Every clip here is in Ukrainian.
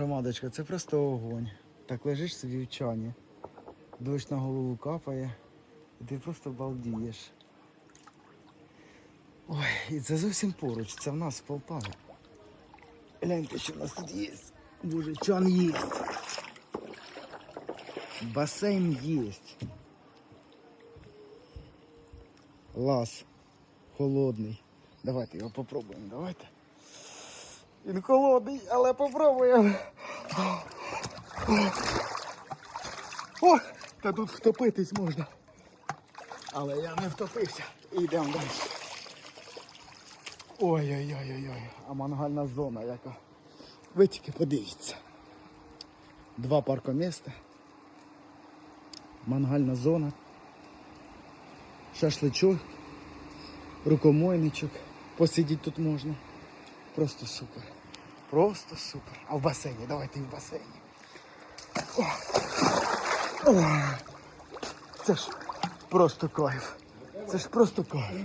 Громадочка, це просто огонь. Так лежиш собі в чані. Дощ на голову капає, і ти просто балдієш. Ой, і це зовсім поруч, це в нас в Полтаві. Гляньте, що в нас тут є. Боже, чан є. Басейн є. Лаз. Холодний. Давайте його попробуємо, давайте. Він холодний, але попробуємо. О, та тут втопитись можна. Але я не втопився. Йдемо далі. Ой-ой-ой-ой-ой. А мангальна зона яка. Ви тільки подивіться. Два паркоміста. Мангальна зона. Шашличок. Рукомойничок. Посидіти тут можна. Просто супер. Просто супер. А в басейні, давайте і в басейні. О. О. Це ж просто кайф. Це ж просто кайф.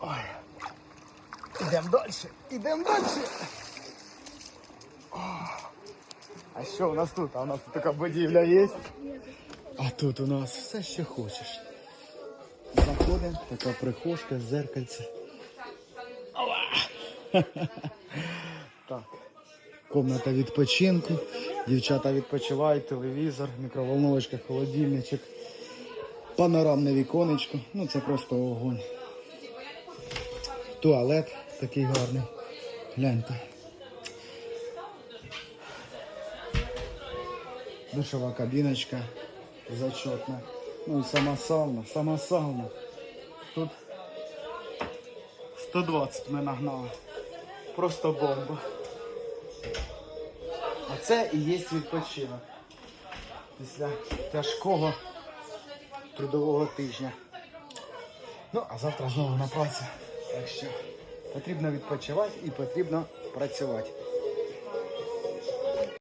Ой. Ідемо далі. Ідемо далі. А що у нас тут? А у нас тут така будівля є. А тут у нас все, що хочеш. Заходимо, така прихожка, зеркальце. Так. Комната відпочинку. Дівчата відпочивають, телевізор, мікроволновочка, холодильничок, панорамне віконечко. Ну це просто огонь. Туалет такий гарний. Гляньте. Душова кабіночка зачетна. Ну і сама сауна, сама сауна. Тут 120 ми нагнали. Просто бомба. А це і є відпочинок. Після тяжкого трудового тижня. Ну, а завтра знову на працю. Так що потрібно відпочивати і потрібно працювати.